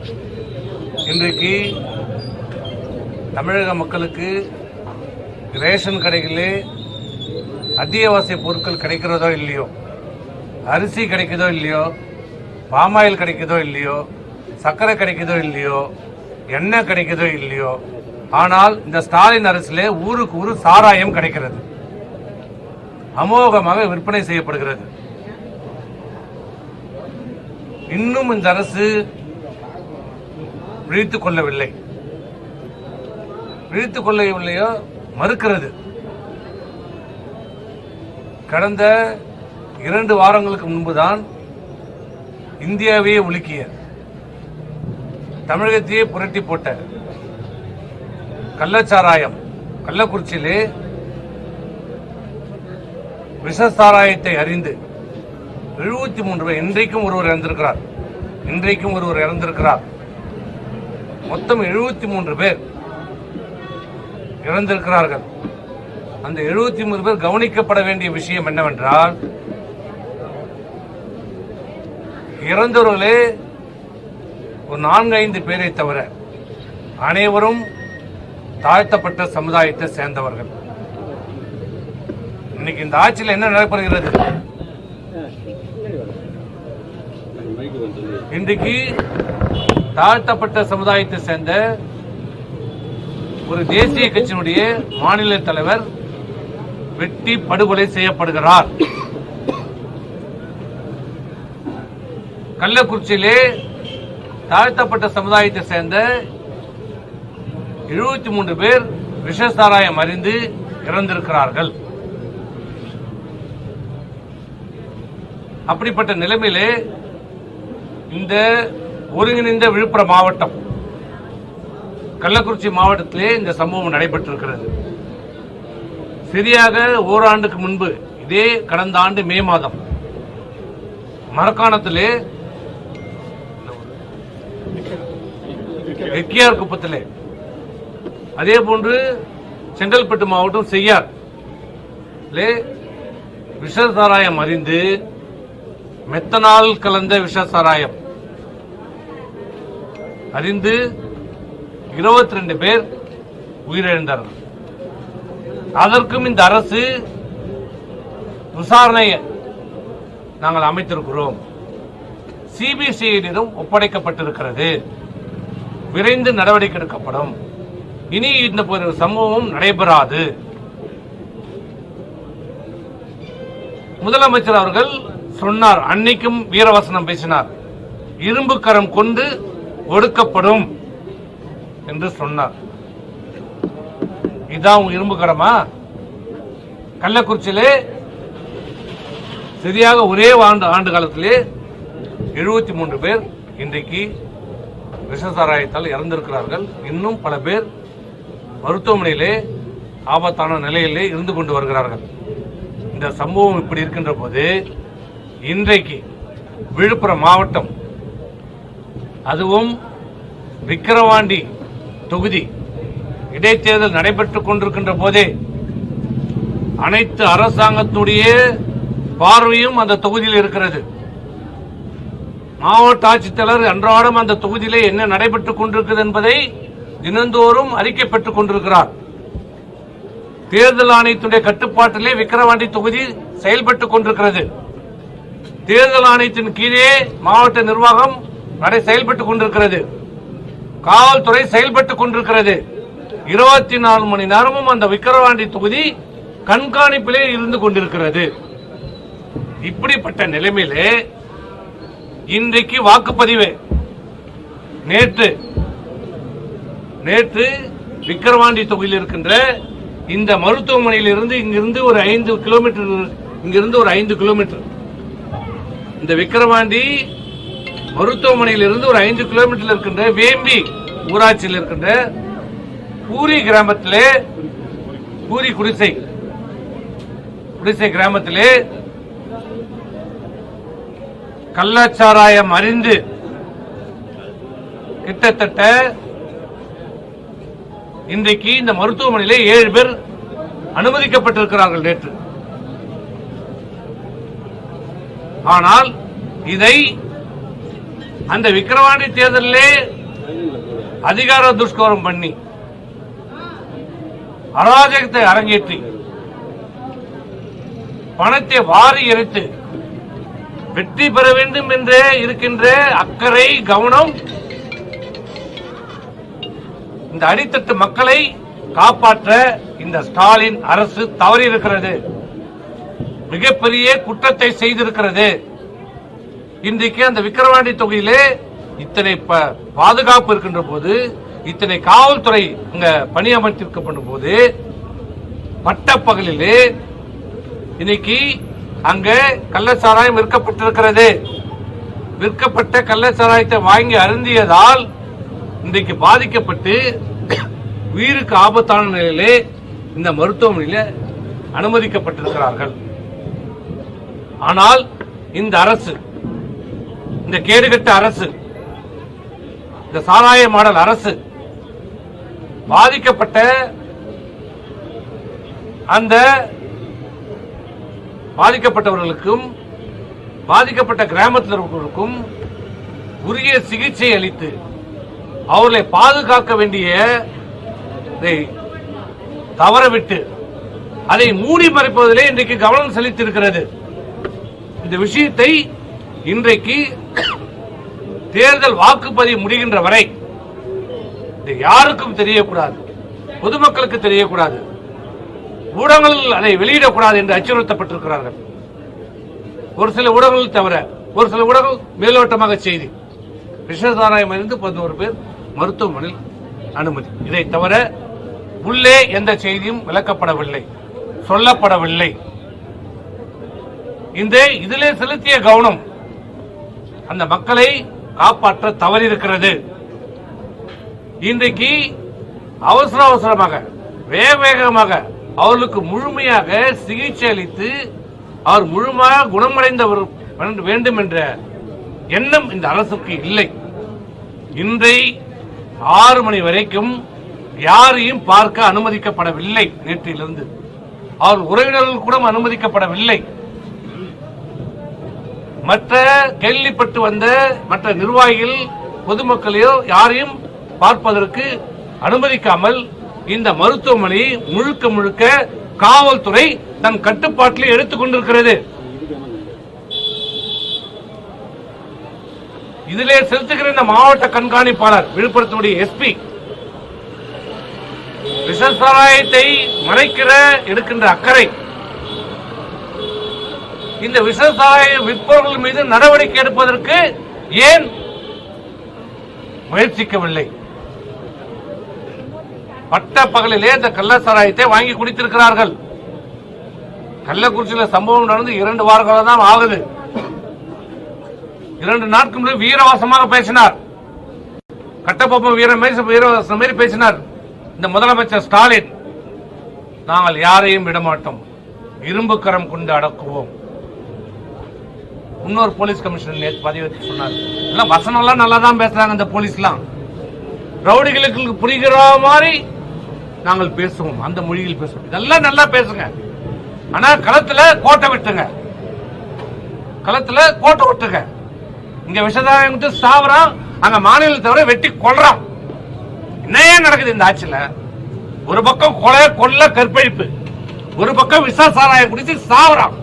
இன்றைக்கு தமிழக மக்களுக்கு ரேஷன் கடைகளிலே அத்தியாவசிய பொருட்கள் கிடைக்கிறதோ இல்லையோ அரிசி கிடைக்குதோ இல்லையோ பாமாயில் கிடைக்குதோ இல்லையோ சர்க்கரை கிடைக்குதோ இல்லையோ எண்ணெய் கிடைக்குதோ இல்லையோ ஆனால் இந்த ஸ்டாலின் அரசிலே ஊருக்கு ஊரு சாராயம் கிடைக்கிறது. அமோகமாக விற்பனை செய்யப்படுகிறது. இன்னும் இந்த அரசு விழித்துக் கொள்ளவில்லை விழித்துக் கொள்ளவில்லையோ மறுக்கிறது. கடந்த இரண்டு வாரங்களுக்கு முன்புதான் இந்தியாவையே உலுக்கிய தமிழகத்தையே புரட்டி போட்ட கள்ளச்சாராயம் கள்ளக்குறிச்சியிலே விஷ சாராயத்தை அறிந்து எழுபத்தி மூன்று பேர் இன்றைக்கும் ஒருவர் இறந்திருக்கிறார். இன்றைக்கும் ஒருவர் இறந்திருக்கிறார். மொத்தம் எழுபத்தி மூன்று பேர் இறந்திருக்கிறார்கள். அந்த எழுபத்தி மூன்று பேர் கவனிக்கப்பட வேண்டிய விஷயம் என்னவென்றால் இறந்தவர்களே ஒரு நான்கு ஐந்து பேரை தவிர அனைவரும் தாழ்த்தப்பட்ட சமுதாயத்தை சேர்ந்தவர்கள். இன்னைக்கு இந்த ஆட்சியில் என்ன நடைபெறுகிறது இன்றைக்கு தாழ்த்தப்பட்ட சமுதாயத்தை சேர்ந்த ஒரு தேசிய கட்சியினுடைய மாநில தலைவர் வெட்டி படுகொலை செய்யப்படுகிறார். கள்ளக்குறிச்சியிலே தாழ்த்தப்பட்ட சமுதாயத்தை சேர்ந்த எழுபத்தி மூன்று பேர் விஷ சாராயம் அறிந்து இறந்திருக்கிறார்கள். அப்படிப்பட்ட நிலைமையிலே இந்த ஒருங்கிணைந்த விழுப்புரம் மாவட்டம். கள்ளக்குறிச்சி மாவட்டத்திலே இந்த சம்பவம் நடைபெற்றிருக்கிறது. சரியாக ஓராண்டுக்கு முன்பு இதே கடந்த ஆண்டு மே மாதம் மரக்காணத்திலே எக்கியார் குப்பத்திலே அதே போன்று செங்கல்பட்டு மாவட்டம் செய்யார் விஷசாராயம் விஷ சாராயம் அறிந்து மெத்தனால் கலந்த விஷ சாராயம் அறிந்து இருபத்தி ரெண்டு பேர் உயிரிழந்தார்கள். அதற்கும் இந்த அரசு விசாரணையை நாங்கள் அமைத்திருக்கிறோம். சிபிசிஐடியிடம் ஒப்படைக்கப்பட்டிருக்கிறது. விரைந்து நடவடிக்கை எடுக்கப்படும். இனி இந்த சம்பவம் நடைபெறாது. முதலமைச்சர் அவர்கள் சொன்னார். அன்னைக்கும் வீரவசனம் பேசினார். இரும்பு கரம் கொண்டு ஒடுக்கப்படும் என்று சொன்னார். இதான் உங்க இரும்பு கடமா? கள்ளக்குறிச்சியிலே சரியாக ஒரே ஆண்டு ஆண்டு காலத்திலே எழுபத்தி மூன்று பேர் இன்றைக்கு விஷசாராயத்தால் இறந்திருக்கிறார்கள். இன்னும் பல பேர் மருத்துவமனையிலே ஆபத்தான நிலையிலே இருந்து கொண்டு வருகிறார்கள். இந்த சம்பவம் இப்படி இருக்கின்ற போது இன்றைக்கு விழுப்புரம் மாவட்டம் அதுவும் விக்கிரவாண்டி தொகுதி. இடைத்தேர்தல் நடைபெற்றுக் கொண்டிருக்கின்ற போதே அனைத்து அரசாங்கத்துடைய பார்வையும் அந்த தொகுதியில் இருக்கிறது. மாவட்ட ஆட்சித்தலைவர் அன்றாடம் அந்த தொகுதியிலே என்ன நடைபெற்றுக் கொண்டிருக்கிறது என்பதை தினந்தோறும் அறிக்கை பெற்றுக் கொண்டிருக்கிறார். தேர்தல் ஆணையத்துடைய கட்டுப்பாட்டிலே விக்கிரவாண்டி தொகுதி செயல்பட்டுக் கொண்டிருக்கிறது. தேர்தல் ஆணையத்தின் கீழே மாவட்ட நிர்வாகம் நடை செயல்பட்டுக் கொண்டிருக்கிறது. காவல்துறை செயல்பட்டுக் கொண்டிருக்கிறது. இருபத்தி நாலு மணி நேரமும் அந்த விக்கிரவாண்டி தொகுதி கண்காணிப்பிலே இருந்து கொண்டிருக்கிறது. இப்படிப்பட்ட நிலைமையிலே இன்றைக்கு வாக்குப்பதிவு. நேற்று நேற்று விக்கிரவாண்டி தொகுதியில் இருக்கின்ற இந்த மருத்துவமனையில் இருந்து இங்கிருந்து ஒரு ஐந்து கிலோமீட்டர் இங்கிருந்து ஒரு ஐந்து கிலோமீட்டர். இந்த விக்கிரவாண்டி மருத்துவமனையில் இருந்து ஒரு ஐந்து கிலோமீட்டர் இருக்கின்ற வேம்பி ஊராட்சியில் இருக்கின்ற பூரி கிராமத்திலே பூரி குடிசை குடிசை கிராமத்திலே கள்ளச்சாராயம் அறிந்து கிட்டத்தட்ட இன்றைக்கு இந்த மருத்துவமனையிலே ஏழு பேர் அனுமதிக்கப்பட்டிருக்கிறார்கள் நேற்று. ஆனால் இதை அந்த விக்கிரவாண்டி தேர்தலிலே அதிகார துஷ்கரம் பண்ணி அராஜகத்தை அரங்கேற்றி பணத்தை வாரி எரித்து வெற்றி பெற வேண்டும் என்றே இருக்கின்ற அக்கறை கவனம் இந்த அடித்தட்டு மக்களை காப்பாற்ற இந்த ஸ்டாலின் அரசு தவறியிருக்கிறது. மிகப்பெரிய குற்றத்தை செய்திருக்கிறது. இன்றைக்கு அந்த விக்கிரவாண்டி தொகுதியிலே இத்தனை ப- பாதுகாப்பு இருக்கின்ற போது இத்தனை காவல்துறை அங்க பணியமர்த்திருக்கப்படும் போது பட்டப்பகலிலே இன்னைக்கு அங்க கள்ளச்சாராயம் விற்கப்பட்டிருக்கிறது. விற்கப்பட்ட கள்ளச்சாராயத்தை வாங்கி அருந்தியதால் இன்றைக்கு பாதிக்கப்பட்டு உயிருக்கு ஆபத்தான நிலையிலே இந்த மருத்துவமனையில அனுமதிக்கப்பட்டிருக்கிறார்கள். ஆனால் இந்த அரசு இந்த கேடுகட்ட அரசு இந்த சாராய மாடல் அரசு பாதிக்கப்பட்ட அந்த பாதிக்கப்பட்டவர்களுக்கும் பாதிக்கப்பட்ட கிராமத்தில் இருக்கிறவர்களுக்கும் உரிய சிகிச்சை அளித்து அவர்களை பாதுகாக்க வேண்டிய தவறவிட்டு அதை மூடி மறைப்பதிலே இன்றைக்கு கவனம் செலுத்தியிருக்கிறது. இந்த விஷயத்தை இன்றைக்கு தேர்தல் வாக்குப்பதிவு முடிகின்ற வரை இது யாருக்கும் தெரியக்கூடாது. பொதுமக்களுக்கு தெரியக்கூடாது. ஊடகங்கள் அதை வெளியிடக்கூடாது என்று அச்சுறுத்தப்பட்டிருக்கிறார்கள். ஒரு சில ஊடகங்கள் தவிர ஒரு சில ஊடகங்கள் மேலோட்டமாக செய்தி. விஷசாராயம் இருந்து பதினோரு பேர் மருத்துவமனையில் அனுமதி. இதை தவிர உள்ளே எந்த செய்தியும் விளக்கப்படவில்லை சொல்லப்படவில்லை. இந்த இதிலே செலுத்திய கவனம் அந்த மக்களை காப்பாற்ற தவறியிருக்கிறது. இன்றைக்கு அவசர அவசரமாக வேக வேகமாக அவர்களுக்கு முழுமையாக சிகிச்சை அளித்து அவர் முழுமையாக குணமடைந்தவர் வேண்டும் என்ற எண்ணம் இந்த அரசுக்கு இல்லை. இன்றை ஆறு மணி வரைக்கும் யாரையும் பார்க்க அனுமதிக்கப்படவில்லை நேற்றிலிருந்து. அவர் உறவினர்கள் கூட அனுமதிக்கப்படவில்லை. மற்ற கேள்விப்பட்டு வந்த மற்ற நிர்வாகிகள் பொதுமக்களையோ யாரையும் பார்ப்பதற்கு அனுமதிக்காமல் இந்த மருத்துவமனை முழுக்க முழுக்க காவல்துறை தன் கட்டுப்பாட்டில் எடுத்துக் கொண்டிருக்கிறது. இதிலே செலுத்துகிற இந்த மாவட்ட கண்காணிப்பாளர் விழுப்புரத்தினுடைய எஸ்பி விஷசாராயத்தை மறைக்கிற எடுக்கின்ற அக்கறை இந்த விவசாய விற்பவர்கள் மீது நடவடிக்கை எடுப்பதற்கு ஏன் முயற்சிக்கவில்லை? பட்ட பகலிலே இந்த கள்ளசாராயத்தை வாங்கி குடித்திருக்கிறார்கள். கள்ளக்குறிச்சியில் சம்பவம் நடந்து இரண்டு வாரங்களாக தான் ஆகுது. இரண்டு நாட்கள் முன்பு வீரவாசமாக பேசினார். கட்டபொம்மன் வீர வீரவாசம் மாதிரி பேசினார். இந்த முதலமைச்சர் ஸ்டாலின் நாங்கள் யாரையும் விடமாட்டோம். இரும்பு கரம் கொண்டு அடக்குவோம். இன்னொரு போலீஸ் கமிஷனர் நேற்று பதிவு சொன்னார். எல்லாம் வசனம் எல்லாம் நல்லா தான் பேசுறாங்க இந்த போலீஸ்லாம். ரவுடிகளுக்கு புரிகிற மாதிரி நாங்கள் பேசுவோம். அந்த மொழியில் பேசுவோம். இதெல்லாம் நல்லா பேசுங்க. ஆனா களத்துல கோட்டை விட்டுங்க. களத்துல கோட்டை விட்டுங்க இங்க விஷதாயம் சாவரம் அங்க மாநிலத்தை தவிர வெட்டி கொல்றான். என்னையே நடக்குது இந்த ஆட்சியில? ஒரு பக்கம் கொலை கொல்ல கற்பழிப்பு. ஒரு பக்கம் விசா சாராயம் குடிச்சு சாவரான்